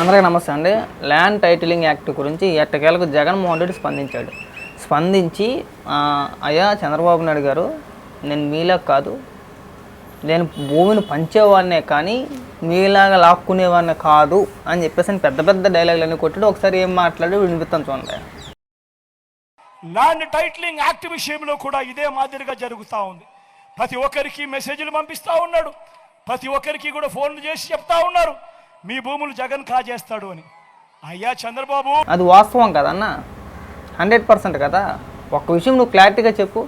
అందరికీ నమస్తే అండి. ల్యాండ్ టైటిలింగ్ యాక్ట్ గురించి ఎట్టకేలకు జగన్మోహన్ రెడ్డి స్పందించాడు. స్పందించి అయ్యా చంద్రబాబు నాయుడు గారు నేను మీలా కాదు. నేను భూమిని పంచేవాడినే కానీ మీలాగా లాక్కునేవాడిని కాదు అని చెప్పేసి పెద్ద పెద్ద డైలాగులన్నీ కొట్టాడు. ఒకసారి ఏం మాట్లాడి వినిపిస్తాను చూడండి. ల్యాండ్ టైటిలింగ్ యాక్ట్ విషయంలో కూడా ఇదే మాదిరిగా జరుగుతూ ఉంది. ప్రతి ఒక్కరికి మెసేజ్లు పంపిస్తూ ఉన్నాడు. ప్రతి ఒక్కరికి కూడా ఫోన్లు చేసి చెప్తా ఉన్నారు. మీ భూములు జగన్ కాజేస్తాడు అని. అయ్యా చంద్రబాబు. అది వాస్తవం కదన్న హండ్రెడ్ పర్సెంట్ కదా? ఒక్క విషయం నువ్వు క్లారిటీగా చెప్పు.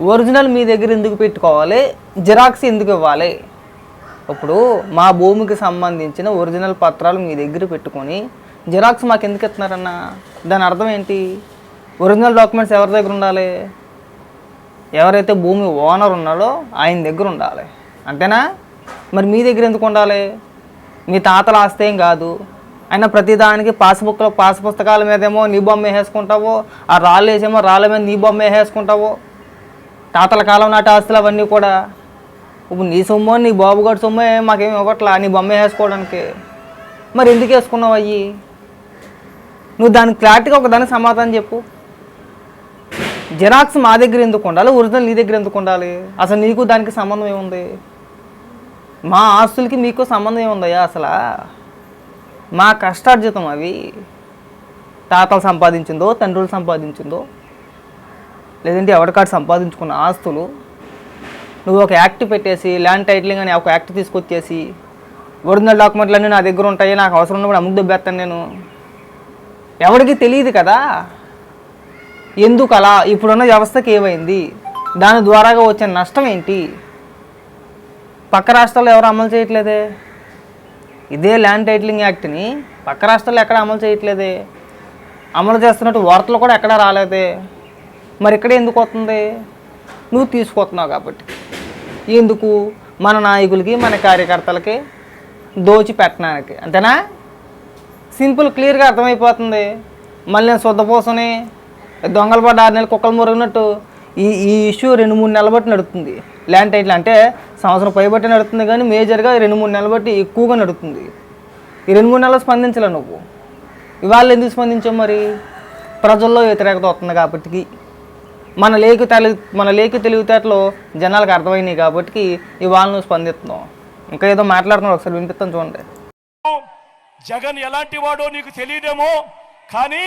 ఒరిజినల్ మీ దగ్గర ఎందుకు పెట్టుకోవాలి? జిరాక్స్ ఎందుకు ఇవ్వాలి? ఇప్పుడు మా భూమికి సంబంధించిన ఒరిజినల్ పత్రాలు మీ దగ్గర పెట్టుకొని జిరాక్స్ మాకు ఎందుకు ఇస్తున్నారన్న? దాని అర్థం ఏంటి? ఒరిజినల్ డాక్యుమెంట్స్ ఎవరి దగ్గర ఉండాలి? ఎవరైతే భూమి ఓనర్ ఉన్నాడో ఆయన దగ్గర ఉండాలి. అంతేనా? మరి మీ దగ్గర ఎందుకు ఉండాలి? మీ తాతల ఆస్తి ఏం కాదు. అయినా ప్రతిదానికి పాస్బుక్లో పాస్ పుస్తకాల మీదేమో నీ బొమ్మ వేసుకుంటావో ఆ రాళ్ళు వేసేమో రాళ్ళ మీద నీ బొమ్మ వేసుకుంటావో. తాతల కాలం నాటి ఆస్తులు అవన్నీ కూడా. ఇప్పుడు నీ సొమ్ము నీ బాబుగారి సొమ్మే మాకేమి ఇవ్వట్లా నీ బొమ్మ వేసుకోవడానికి. మరి ఎందుకు వేసుకున్నావు అయ్యి? నువ్వు దానికి క్లారిటీగా ఒక దానికి సమాధానం చెప్పు. జిరాక్స్ మా దగ్గర ఎందుకు ఉండాలి? ఒరిజినల్ నీ దగ్గర ఎందుకు ఉండాలి? అసలు నీకు దానికి సంబంధం ఏముంది? మా ఆస్తులకి మీకు సంబంధం ఏముందయ్యా అసలు? మా కష్టార్జితం అవి. తాతలు సంపాదించిందో తండ్రులు సంపాదించిందో లేదంటే ఎవరికాడు సంపాదించుకున్న ఆస్తులు. నువ్వు ఒక యాక్ట్ పెట్టేసి ల్యాండ్ టైటిలింగ్ అని ఒక యాక్ట్ తీసుకొచ్చేసి ఒరిజినల్ డాక్యుమెంట్లు అన్నీ నా దగ్గర ఉంటాయి నాకు అవసరం ఉన్నప్పుడు అమ్ముకు దెబ్బేస్తాను నేను. ఎవరికి తెలియదు కదా? ఎందుకు అలా ఇప్పుడున్న వ్యవస్థకి ఏమైంది? దాని ద్వారాగా వచ్చే నష్టం ఏంటి? పక్క రాష్ట్రాల్లో ఎవరు అమలు చేయట్లేదే? ఇదే ల్యాండ్ టైటిలింగ్ యాక్ట్ని పక్క రాష్ట్రాల్లో ఎక్కడ అమలు చేయట్లేదే? అమలు చేస్తున్నట్టు వార్తలు కూడా ఎక్కడా రాలేదే? మరి ఇక్కడ ఎందుకు వస్తుంది? నువ్వు తీసుకొస్తున్నావు కాబట్టి. ఎందుకు? మన నాయకులకి మన కార్యకర్తలకి దోచి పెట్టడానికి. అంతేనా? సింపుల్ క్లియర్గా అర్థమైపోతుంది. మళ్ళీ నేను శుద్ధపోసని దొంగలు పడ్డ ఆరు నెలలు కుక్కలు మురిగినట్టు ఈ ఈ ఇష్యూ రెండు మూడు నెలల బట్టి నడుస్తుంది ల్యాండ్ టైటిల్ అంటే సంవత్సరం పైబట్టి నడుస్తుంది కానీ మేజర్గా రెండు మూడు నెలల బట్టి ఎక్కువగా నడుస్తుంది ఈ రెండు మూడు నెలలు స్పందించలే నువ్వు. ఇవాళ ఎందుకు స్పందించావు మరి? ప్రజల్లో వ్యతిరేకత వస్తుంది కాబట్టి మన లేకి తెలి మన లేకి తెలివితేటలో జనాలకు అర్థమైనాయి కాబట్టి ఇవాళ నువ్వు స్పందిస్తున్నావు. ఇంకా ఏదో మాట్లాడుతున్నావు ఒకసారి వినిపిస్తాను చూడండి. జగన్ ఎలాంటి వాడో నీకు తెలియదేమో కానీ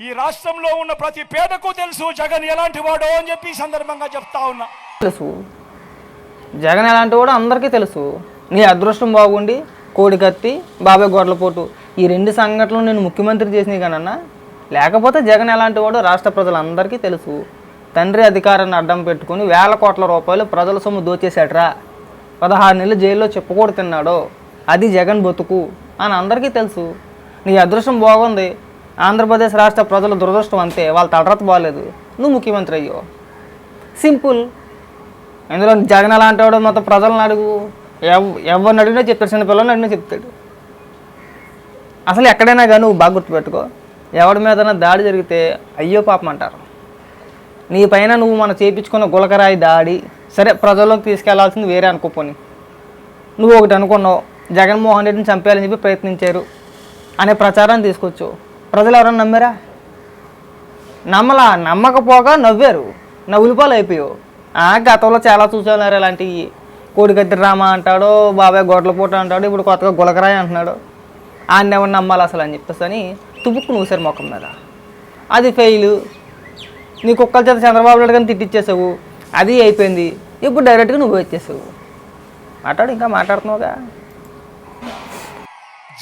ఈ రాష్ట్రంలో ఉన్న ప్రతి పేదకు తెలుసు జగన్ ఎలాంటి వాడో అని చెప్పి సందర్భంగా చెప్తా ఉన్నా. తెలుసు. జగన్ ఎలాంటి వాడో అందరికీ తెలుసు. నీ అదృష్టం బాగుండి కోడికత్తి బాబాయ్ గొడ్లపోటు ఈ రెండు సంఘటనలు నేను ముఖ్యమంత్రి చేసినాయి కానన్నా లేకపోతే జగన్ ఎలాంటి వాడో రాష్ట్ర ప్రజలందరికీ తెలుసు. తండ్రి అధికారాన్ని అడ్డం పెట్టుకుని వేల కోట్ల రూపాయలు ప్రజల సొమ్ము దోచేశాడరా. పదహారు నెలలు జైల్లో చెప్పుకోడు తిన్నాడో. అది జగన్ బతుకు అని అందరికీ తెలుసు. నీ అదృష్టం బాగుంది ఆంధ్రప్రదేశ్ రాష్ట్ర ప్రజల దురదృష్టం అంతే. వాళ్ళ తలరత బాగాలేదు నువ్వు ముఖ్యమంత్రి అయ్యో. సింపుల్. ఇందులో జగన్ అలాంటి వాడు మొత్తం ప్రజలను అడుగు. ఎవ ఎవరిని అడిగినా చెప్తాడు. చిన్న పిల్లల్ని అడిగినా చెప్తాడు. అసలు ఎక్కడైనా కానీ నువ్వు బాగా గుర్తుపెట్టుకో. ఎవడి మీద దాడి జరిగితే అయ్యో పాపం అంటారు. నీ పైన నువ్వు మనం చేయించుకున్న గులకరాయి దాడి సరే ప్రజల్లోకి తీసుకెళ్ళాల్సింది వేరే అనుకోపోని నువ్వు ఒకటి అనుకున్నావు. జగన్మోహన్ రెడ్డిని చంపేయాలని చెప్పి ప్రయత్నించారు. అనే ప్రచారం తీసుకొచ్చావు. ప్రజలు ఎవరైనా నమ్మారా? నమ్మలా నమ్మకపోగా నవ్వారు. నవ్వులిపాలు అయిపోయావు. ఆ గతంలో చాలా చూసేవారు ఇలాంటివి కోడికత్తి రామ అంటాడు బాబాయ్ గొడ్లపూట అంటాడు ఇప్పుడు కొత్తగా గులకరాయి అంటున్నాడు. ఆయన ఎవరు నమ్మాలి అసలు అని చెప్పేసి అని తుపుక్కు నూసారు ముఖం మీద. అది ఫెయిల్ నీ కుక్కల చేత చంద్రబాబు నాయుడు కానీ తిట్టిచ్చేసావు. అది అయిపోయింది. ఇప్పుడు డైరెక్ట్గా నువ్వు వచ్చేసావు. మాట్లాడు ఇంకా మాట్లాడుతున్నావుగా.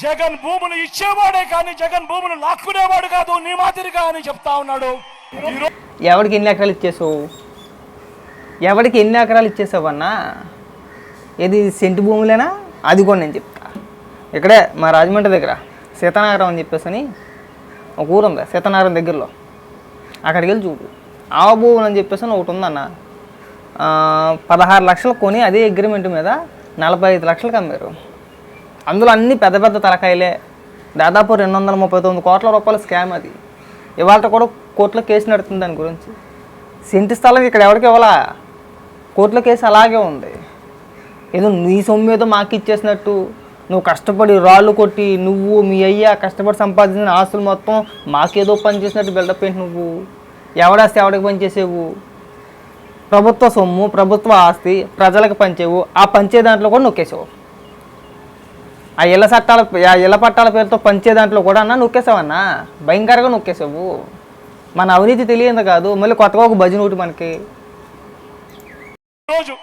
జగన్ భూములు ఇచ్చేవాడే కానీ జగన్ భూములు లాక్కునేవాడు కాదు నీ మాదిరిగా అని చెప్తా ఉన్నాడు. ఎవరికి ఎవడికి ఎన్ని ఎకరాలు ఇచ్చేసావు? ఎవడికి ఎన్ని ఎకరాలు ఇచ్చేసావన్నా ఏది సెంటు భూములేనా? అది కూడా నేను చెప్తా. ఇక్కడే మా రాజమండ్రి దగ్గర సీతానగరం అని చెప్పేసి అని ఒక ఊరు ఉంది సీతానగరం దగ్గరలో. అక్కడికి వెళ్ళి చూడు. ఆవ భూములు అని చెప్పేసి అని ఒకటి ఉందన్న. పదహారు లక్షలు కొని అదే అగ్రిమెంట్ మీద నలభై ఐదు లక్షలకు అమ్మారు. అందులో అన్ని పెద్ద పెద్ద తలకాయలే. దాదాపు రెండు వందల ముప్పై తొమ్మిది కోట్ల రూపాయల స్కామ్ అది. ఇవాళ కూడా కోర్టులో కేసు నడుతుంది దాని గురించి. సెంటి స్థలం ఇక్కడ ఎవరికి ఇవ్వాలా? కోర్టులో కేసు అలాగే ఉంది. ఏదో నీ సొమ్ము ఏదో మాకు ఇచ్చేసినట్టు. నువ్వు కష్టపడి రాళ్ళు కొట్టి నువ్వు మీ అయ్యా కష్టపడి సంపాదించిన ఆస్తులు మొత్తం మాకేదో పని చేసినట్టు బిల్డప్ ఏంటి నువ్వు? ఎవడేస్తే ఎవడికి పని చేసేవు? ప్రభుత్వ సొమ్ము ప్రభుత్వ ఆస్తి ప్రజలకు పంచేవు. ఆ పంచే దాంట్లో కూడా నొక్కేసేవు. ఆ ఇళ్ళ చట్టాల ఆ ఇళ్ళ పట్టాల పేరుతో పంచే దాంట్లో కూడా అన్న నొక్కేసావన్నా? భయంకరంగా నొక్కేసావు. మన అవినీతి తెలియదు కాదు. మళ్ళీ కొత్తగా ఒక భజన ఒకటి మనకి. రోజు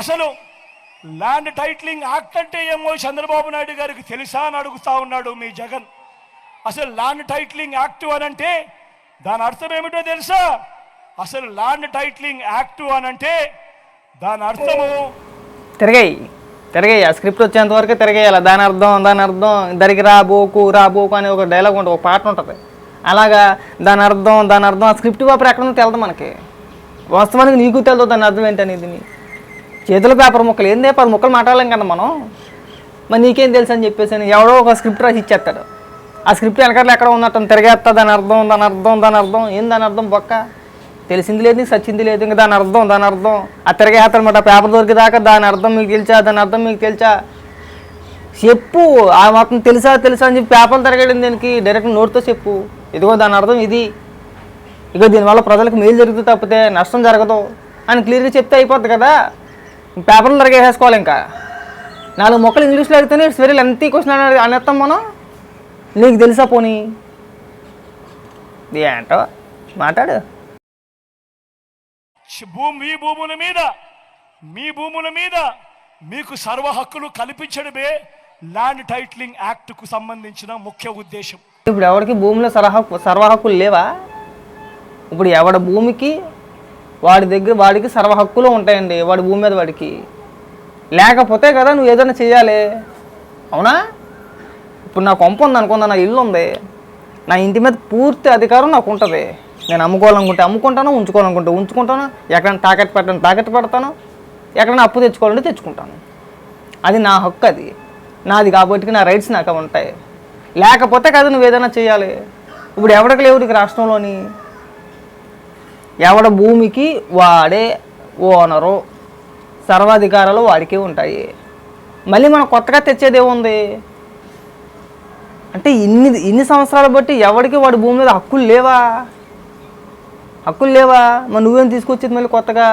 అసలు ల్యాండ్ టైటిలింగ్ యాక్ట్ అంటే ఏమో చంద్రబాబు నాయుడు గారికి తెలుసా అని అడుగుతా ఉన్నాడు మీ జగన్. అసలు ల్యాండ్ టైటిలింగ్ యాక్ట్ అని అంటే దాని అర్థం ఏమిటో తెలుసా? అసలు ల్యాండ్ టైటిలింగ్ యాక్ట్ అని అంటే దాని అర్థము తిరగాయి. తిరగేయాలి ఆ స్క్రిప్ట్ వచ్చేంత వరకు తిరగేయాలి? దాని అర్థం దాని అర్థం దరికి రాబోకు రాబోకు అనే ఒక డైలాగ్ ఉంటుంది ఒక పాట ఉంటుంది. అలాగా దాని అర్థం దాని అర్థం ఆ స్క్రిప్ట్ పేపర్ ఎక్కడ తెలదు మనకి. వాస్తవానికి నీకు తెలదు దాని అర్థం ఏంటనేది నీ చేతుల పేపర్ ముక్కలు ఏందే పది ముక్కలు మాట్లాడలేం కదా మనం? మరి నీకేం తెలుసు అని చెప్పేసి అని ఎవడో ఒక స్క్రిప్ట్ రాసి ఇచ్చేస్తాడు. ఆ స్క్రిప్ట్ వెనకాల ఎక్కడ ఉన్నట్టు తిరగేస్తా దాని అర్థం దాని అర్థం దాని అర్థం ఏం దాని అర్థం బొక్క? తెలిసింది లేదు నీకు సచ్చింది లేదు ఇంకా దాని అర్థం దాని అర్థం. ఆ తిరగేస్తారనమాట పేపర్ దొరికేదాకా దాని అర్థం మీకు తెలుసా దాని అర్థం మీకు తెలుసా? చెప్పు ఆ మాత్రం తెలుసా తెలుసా అని చెప్పి పేపర్లు తిరగడం దీనికి? డైరెక్ట్ నోట్తో చెప్పు. ఇదిగో దాని అర్థం ఇది. ఇక దీనివల్ల ప్రజలకు మేలు జరుగుతుంది తప్పితే నష్టం జరగదు అని క్లియర్గా చెప్తే అయిపోద్ది కదా. పేపర్లు తిరగేసేసుకోవాలి ఇంకా. నాలుగు మొక్కలు ఇంగ్లీష్లో అడిగితేనే ఇట్స్ వెరీ లెంతీ క్వశ్చన్ అని అనేస్తాం మనం. నీకు తెలుసా పోనీ? ఏంటో? మాట్లాడు. భూమి మీ భూముల మీద మీ భూముల మీద మీకు సర్వ హక్కులు కల్పించడమే ల్యాండ్ టైటిలింగ్ యాక్ట్కు సంబంధించిన ముఖ్య ఉద్దేశం. ఇప్పుడు ఎవరికి భూమిలో సరహక్కు సర్వ హక్కులు లేవా? ఇప్పుడు ఎవడ భూమికి వాడి దగ్గర వాడికి సర్వ హక్కులు ఉంటాయండి వాడి భూమి మీద వాడికి. లేకపోతే కదా నువ్వు ఏదైనా చేయాలి. అవునా? ఇప్పుడు నా కొంప ఉంది అనుకుందా నా ఇల్లు ఉంది. నా ఇంటి మీద పూర్తి అధికారం నాకు ఉంటుంది. నేను అమ్ముకోవాలనుకుంటే అమ్ముకుంటాను ఉంచుకోవాలనుకుంటే ఉంచుకుంటాను ఎక్కడైనా తాకట్టు పెట్టాను తాకట్టు పెడతాను ఎక్కడైనా అప్పు తెచ్చుకోవాలంటే తెచ్చుకుంటాను. అది నా హక్కు అది. నాది కాబట్టి నా రైట్స్ నాకు ఉంటాయి. లేకపోతే కదా నువ్వు ఏదైనా చేయాలి. ఇప్పుడు ఎవడికి లేవు నీకు రాష్ట్రంలోని. ఎవడ భూమికి వాడే ఓనరు సర్వాధికారాలు వాడికే ఉంటాయి. మళ్ళీ మనం కొత్తగా తెచ్చేది ఏముంది అంటే ఇన్ని ఇన్ని సంవత్సరాలు బట్టి ఎవడికి వాడి భూమి మీద హక్కులు లేవా? హక్కులు లేవా? మరి నువ్వేం తీసుకొచ్చేది మళ్ళీ కొత్తగా?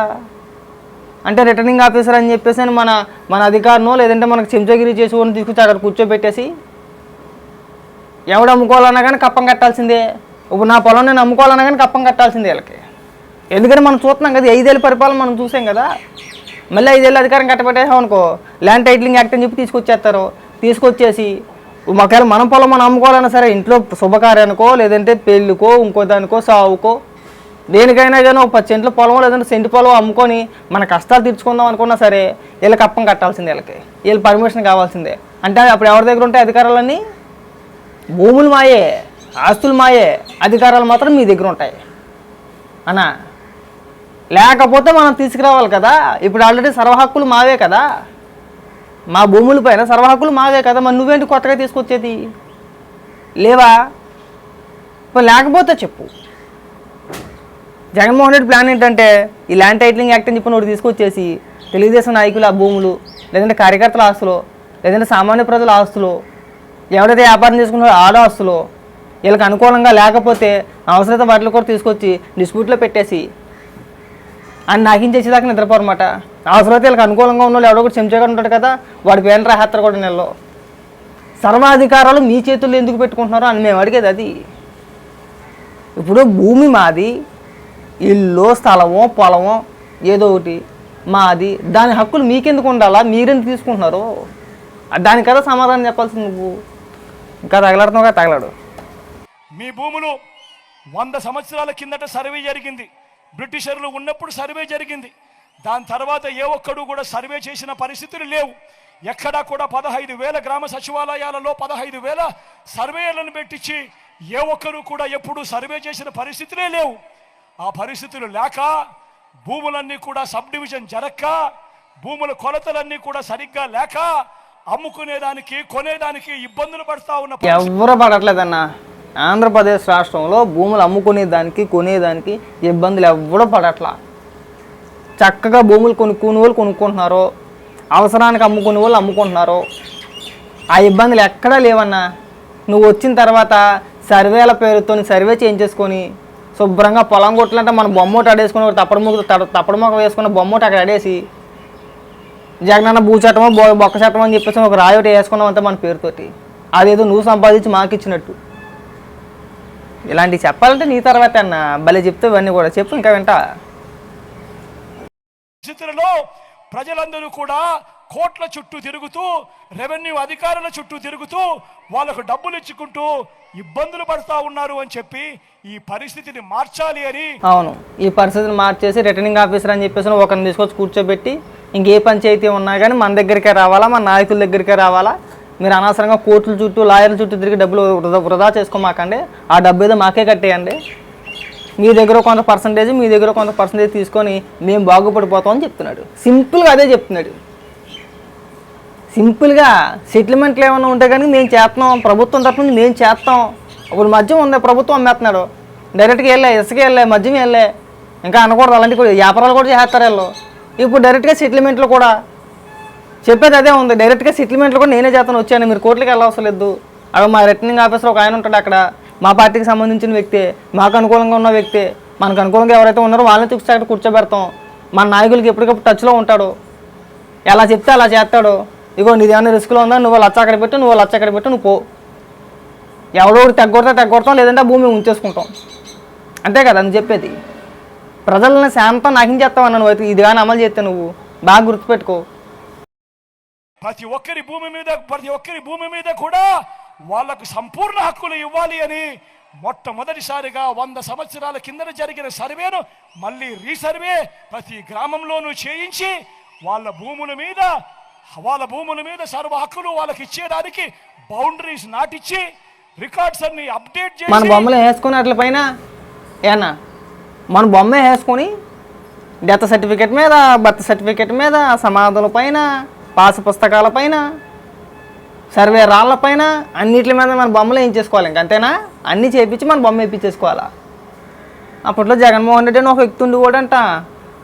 అంటే రిటర్నింగ్ ఆఫీసర్ అని చెప్పేసి అని మన మన అధికారనో లేదంటే మనకు చెంచగిరి చేసి వాడిని తీసుకొచ్చి అక్కడ కూర్చోబెట్టేసి ఎవడు అమ్ముకోవాలన్నా కానీ కప్పం కట్టాల్సిందే. ఇప్పుడు నా పొలం నేను అమ్ముకోవాలన్నా కానీ కప్పం కట్టాల్సిందే వీళ్ళకి. ఎందుకంటే మనం చూస్తున్నాం కదా ఐదేళ్ళ పరిపాలన మనం చూసాం కదా. మళ్ళీ ఐదేళ్ళు అధికారం కట్టబెట్టేసాం అనుకో ల్యాండ్ టైటిలింగ్ యాక్ట్ అని చెప్పి తీసుకొచ్చేస్తారు. తీసుకొచ్చేసి ఒకవేళ మనం పొలం మనం అమ్ముకోవాలన్నా సరే ఇంట్లో శుభకార్యానికో లేదంటే పెళ్ళికో ఇంకో దానికో సావుకో దేనికైనా కానీ ఒక పది సెంట్ల పొలం లేదంటే సెంటు పొలం అమ్ముకొని మన కష్టాలు తీర్చుకుందాం అనుకున్నా సరే వీళ్ళకి అప్పం కట్టాల్సిందే వీళ్ళకి. వీళ్ళ పర్మిషన్ కావాల్సిందే. అంటే అప్పుడు ఎవరి దగ్గర ఉంటాయి అధికారాలన్నీ? భూములు మాయే ఆస్తులు మాయే అధికారాలు మాత్రం మీ దగ్గర ఉంటాయి. అనా లేకపోతే మనం తీసుకురావాలి కదా. ఇప్పుడు ఆల్రెడీ సర్వహక్కులు మావే కదా. మా భూముల పైన సర్వహక్కులు మావే కదా. మరి నువ్వేంటి కొత్తగా తీసుకొచ్చేది? లేవా? ఇప్పుడు లేకపోతే చెప్పు. జగన్మోహన్ రెడ్డి ప్లాన్ ఏంటంటే ఈ ల్యాండ్ టైటిలింగ్ యాక్ట్ అని చెప్పి ఒకటి తీసుకొచ్చేసి తెలుగుదేశం నాయకుల ఆ భూములు లేదంటే కార్యకర్తల ఆస్తులు లేదంటే సామాన్య ప్రజల ఆస్తులు ఎవరైతే వ్యాపారం చేసుకున్నారో ఆడ ఆస్తులు వీళ్ళకి అనుకూలంగా లేకపోతే అవసరత వాటిలో కూడా తీసుకొచ్చి డిస్ప్యూట్లో పెట్టేసి అని నాకించేసేదాకా నిద్రపోరమాట అవసరమైతే వీళ్ళకి అనుకూలంగా ఉన్న వాళ్ళు ఎవడో ఒకటి చెంచగా ఉంటాడు కదా వాడి పేరు హత్ర కూడా నెలలో. సర్వాధికారాలు మీ చేతుల్లో ఎందుకు పెట్టుకుంటున్నారో అని మేము అడిగేది అది. ఇప్పుడు భూమి మాది ఇల్లు స్థలమో పొలమో ఏదో ఒకటి. మాది. దాని హక్కులు మీకెందుకు ఉండాలా? మీరెందుకు తీసుకుంటున్నారు? దాని కదా సమాధానం చెప్పాల్సింది నువ్వు. ఇంకా తగలాడుతున్నావు కదా తగలాడు. మీ భూములు వంద సంవత్సరాల కిందట సర్వే జరిగింది. బ్రిటిషర్లు ఉన్నప్పుడు సర్వే జరిగింది. దాని తర్వాత ఏ ఒక్కడు కూడా సర్వే చేసిన పరిస్థితులు లేవు. ఎక్కడా కూడా పదహైదు వేల గ్రామ సచివాలయాలలో పదహైదు వేల సర్వేలను పెట్టించి ఏ ఒక్కరు కూడా ఎప్పుడు సర్వే చేసిన పరిస్థితులే లేవు. ఆ పరిస్థితులు లేక భూములన్నీ కూడా సబ్ డివిజన్ జరక్క భూముల కొలతలన్నీ కూడా సరిగ్గా లేక అమ్ముకునేదానికి కొనేదానికి ఇబ్బందులు పడతా ఉన్న ఎవరు పడట్లేదన్నా. ఆంధ్రప్రదేశ్ రాష్ట్రంలో భూములు అమ్ముకునేదానికి కొనేదానికి ఇబ్బందులు ఎవ్వరూ పడట్లా. చక్కగా భూములు కొనుక్కునే వాళ్ళు కొనుక్కుంటున్నారు అవసరానికి అమ్ముకునే వాళ్ళు అమ్ముకుంటున్నారు ఆ ఇబ్బందులు ఎక్కడా లేవన్నా. నువ్వు వచ్చిన తర్వాత సర్వేల పేరుతో సర్వే చేయించేసుకొని శుభ్రంగా పొలం కొట్టాలంటే మన బొమ్మోట అడేసుకుని ఒక తప్పడు మొక్క తప్పడు మొక్క వేసుకున్న బొమ్మోట అక్కడ అడేసి జగనన్న భూచట్టమో బొ బొక్క చట్టం అని చెప్పేసి ఒక రాయి ఒకటి వేసుకున్నాం అంతే మన పేరుతోటి. అదేదో నువ్వు సంపాదించి మాకు ఇచ్చినట్టు. ఇలాంటివి చెప్పాలంటే నీ తర్వాత అన్న భలే చెప్తే ఇవన్నీ కూడా. చెప్పు ఇంకా వింటా. ప్రజలందరూ కూడా కోట్ల చుట్టూ తిరుగుతూ రెవెన్యూ అధికారుల చుట్టూ తిరుగుతూ వాళ్ళకు డబ్బులు ఇచ్చుకుంటూ ఇబ్బందులు పడుతూ ఉన్నారు అని చెప్పి ఈ పరిస్థితిని మార్చాలి అని అవును. ఈ పరిస్థితిని మార్చేసి రిటర్నింగ్ ఆఫీసర్ అని చెప్పేసి ఒకరిని తీసుకొచ్చి కూర్చోబెట్టి ఇంకే పంచాయతీ ఉన్నా కానీ మన దగ్గరికే రావాలా? మన నాయకుల దగ్గరికే రావాలా? మీరు అనవసరంగా కోర్టుల చుట్టూ లాయర్ల చుట్టూ తిరిగి డబ్బులు వృధా వృధా చేసుకోమాకండి. ఆ డబ్బు ఏదో మాకే కట్టేయండి. మీ దగ్గర కొంత పర్సంటేజ్ మీ దగ్గర కొంత పర్సంటేజ్ తీసుకొని మేము బాగుపడిపోతాం అని చెప్తున్నాడు. సింపుల్గా అదే చెప్తున్నాడు. సింపుల్గా సెటిల్మెంట్లు ఏమైనా ఉంటే కానీ మేము చేస్తాం ప్రభుత్వం తరఫు నుంచి మేము చేస్తాం. ఇప్పుడు మద్యం ఉంది ప్రభుత్వం అమ్మేస్తున్నాడు. డైరెక్ట్గా వెళ్ళే ఇసుక వెళ్ళే మద్యం వెళ్ళే ఇంకా అనకూడదు. అలాంటి కూడా వ్యాపారాలు కూడా చేస్తారు వీళ్ళు. ఇప్పుడు డైరెక్ట్గా సెటిల్మెంట్లు కూడా చెప్పేది అదే ఉంది. డైరెక్ట్గా సెటిల్మెంట్లు కూడా నేనే చేస్తాను. వచ్చాను. మీరు కోర్టులకు వెళ్ళవసరం లేదు. అక్కడ మా రిటర్నింగ్ ఆఫీసర్ ఒక ఆయన ఉంటాడు అక్కడ. మా పార్టీకి సంబంధించిన వ్యక్తే మాకు అనుకూలంగా ఉన్న వ్యక్తే మనకు అనుకూలంగా ఎవరైతే ఉన్నారో వాళ్ళని తీసుకొచ్చి అక్కడ కూర్చోబెడతాం. మన నాయకులకి ఎప్పటికప్పుడు టచ్లో ఉంటాడు. ఎలా చెప్తే అలా చేస్తాడు. ఇగో నీది ఏమైనా రిస్క్లో ఉందా? నువ్వు లచ్చ అక్కడ పెట్టు నువ్వు లచ్చ అక్కడ పెట్టు నువ్వు పో. ఎవడో ఒకటి తగ్గొడతా తగ్గొడతాం లేదంటే భూమి ఉంచేసుకుంటాం. అంతే కదా అని చెప్పేది. ప్రజలను శాంతం నాకించేస్తావన్నా నువ్వు అయితే ఇది కానీ అమలు చేస్తే నువ్వు. బాగా గుర్తుపెట్టుకో. ప్రతి ఒక్కరి భూమి మీద ప్రతి ఒక్కరి భూమి మీద కూడా వాళ్ళకు సంపూర్ణ హక్కులు ఇవ్వాలి అని మొట్టమొదటిసారిగా వంద సంవత్సరాల కిందన జరిగిన సర్వేను మళ్ళీ రీసర్వే ప్రతి గ్రామంలోనూ చేయించి వాళ్ళ భూముల మీద వాళ్ళ భూముల మీద సర్వ హక్కులు వాళ్ళకి ఇచ్చేదానికి బౌండరీస్ నాటిచ్చి రికార్డ్స్ అన్ని అప్డేట్ మన చేసి బొమ్మలు వేసుకుని అట్ల పైన ఏనా? మన బొమ్మే వేసుకొని డెత్ సర్టిఫికెట్ మీద బర్త్ సర్టిఫికెట్ మీద సమాధుల పైన పాస్ పుస్తకాల పైన సర్వే రాళ్ళ పైన అన్నిటి మీద మన బొమ్మలు ఏం చేసుకోవాలి ఇంక అంతేనా? అన్నీ చేయించి మన బొమ్మ వేయించేసుకోవాలా అప్పట్లో జగన్మోహన్ రెడ్డి అని ఒక వ్యక్తి ఉండి కూడా అంట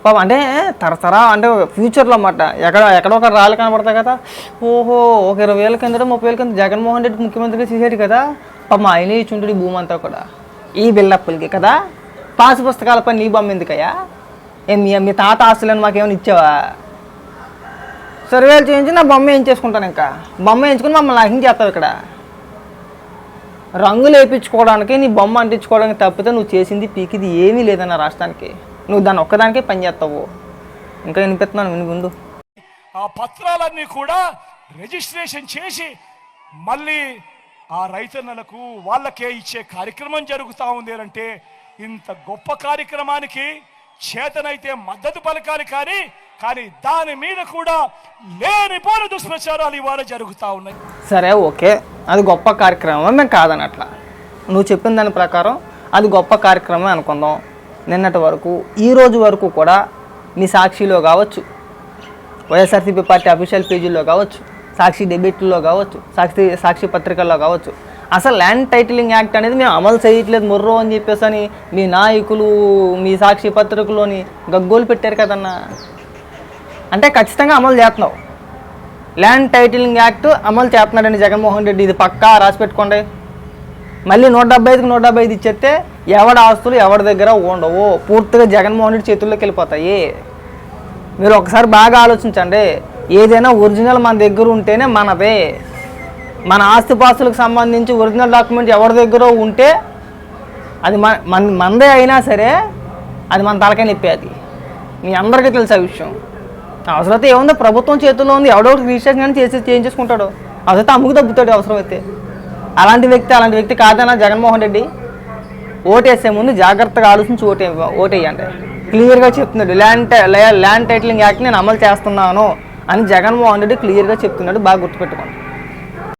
పాపం అంటే తరతరా అంటే ఫ్యూచర్లో అన్నమాట. ఎక్కడ ఎక్కడో ఒక రాళ్ళు కనబడతాయి కదా. ఓహో ఒక ఇరవై వేల కింద ముప్పై వేల కింద జగన్మోహన్ రెడ్డి ముఖ్యమంత్రిగా చేసేది కదా. పాప ఆయన ఇచ్చుంటాడు ఈ భూమి అంతా కూడా. ఈ బిల్డప్పులకి కదా. పాస్ పుస్తకాలపై నీ బొమ్మ ఎందుకయ్యా? ఏం మీ మీ తాత ఆస్తులను మాకేమైనా ఇచ్చావా? సర్వేలు చేయించి నా బొమ్మ ఏం చేసుకుంటాను ఇంకా. బొమ్మ వేయించుకుని మమ్మల్ని నాశనం చేస్తావు ఇక్కడ. రంగులు వేయించుకోవడానికి నీ బొమ్మ అంటించుకోవడానికి తప్పితే నువ్వు చేసింది పీకిది ఏమీ లేదన్న రాష్ట్రానికి. నువ్వు దాని ఒక్కదానికే పని చేస్తావు. ఇంకా వినిపిస్తున్నాను విని ముందు. ఆ పత్రాలన్నీ కూడా రిజిస్ట్రేషన్ చేసి మళ్ళీ ఆ రైతన్నలకు వాళ్ళకే ఇచ్చే కార్యక్రమం జరుగుతూ ఉంది అంటే ఇంత గొప్ప కార్యక్రమానికి చేతనైతే మద్దతు పలకాలి కానీ కానీ దాని మీద కూడా లేనిపోని దుష్ప్రచారాలు ఇవాళ జరుగుతూ ఉన్నాయి. సరే ఓకే. అది గొప్ప కార్యక్రమం మేము కాదనట్లా. నువ్వు చెప్పిన దాని ప్రకారం అది గొప్ప కార్యక్రమం అనుకుందాం. నిన్నటి వరకు ఈ రోజు వరకు కూడా మీ సాక్షిలో కావచ్చు వైఎస్ఆర్సీపీ పార్టీ అఫీషియల్ పేజీల్లో కావచ్చు సాక్షి డెబిట్లో కావచ్చు సాక్షి సాక్షి పత్రికల్లో కావచ్చు అసలు ల్యాండ్ టైటిలింగ్ యాక్ట్ అనేది మేము అమలు చేయట్లేదు మొర్రో అని చెప్పేసి అని మీ నాయకులు మీ సాక్షి పత్రికలోని గగ్గోలు పెట్టారు కదన్నా. అంటే ఖచ్చితంగా అమలు చేస్తున్నావు. ల్యాండ్ టైటిలింగ్ యాక్ట్ అమలు చేస్తున్నాడండి జగన్మోహన్ రెడ్డి. ఇది పక్కా రాసి పెట్టుకోండి. మళ్ళీ నూట డెబ్బై ఐదుకి నూట డెబ్బై ఐదు ఇచ్చేస్తే ఎవడ ఆస్తులు ఎవరి దగ్గర ఉండవు. పూర్తిగా జగన్మోహన్ రెడ్డి చేతుల్లోకి వెళ్ళిపోతాయి. మీరు ఒకసారి బాగా ఆలోచించండి. ఏదైనా ఒరిజినల్ మన దగ్గర ఉంటేనే మనదే. మన ఆస్తిపాస్తులకు సంబంధించి ఒరిజినల్ డాక్యుమెంట్ ఎవరి దగ్గర ఉంటే అది మన మన మనదే అయినా సరే అది మన తలకాయ నొప్పి అది. మీ అందరికీ తెలుసు ఆ విషయం. అవసరమైతే ఏముంది? ప్రభుత్వం చేతుల్లో ఉంది. ఎవడో ఒకటి రిజిస్ట్రేషన్ కానీ చేసి చేయించేసుకుంటాడు. అవసరమైతే అమ్ముకు తగ్గుతాడు అవసరమైతే. అలాంటి వ్యక్తి అలాంటి వ్యక్తి కాదన్నా జగన్మోహన్ రెడ్డి ఓటేసే ముందు జాగ్రత్తగా ఆలోచించి ఓటే ఓటేయండి. క్లియర్గా చెప్తున్నాడు. ల్యాండ్ టై- ల్యాండ్ టైటిలింగ్ యాక్ట్ నేను అమలు చేస్తున్నాను అని జగన్మోహన్ రెడ్డి క్లియర్గా చెప్తున్నాడు. బాగా గుర్తుపెట్టుకోండి.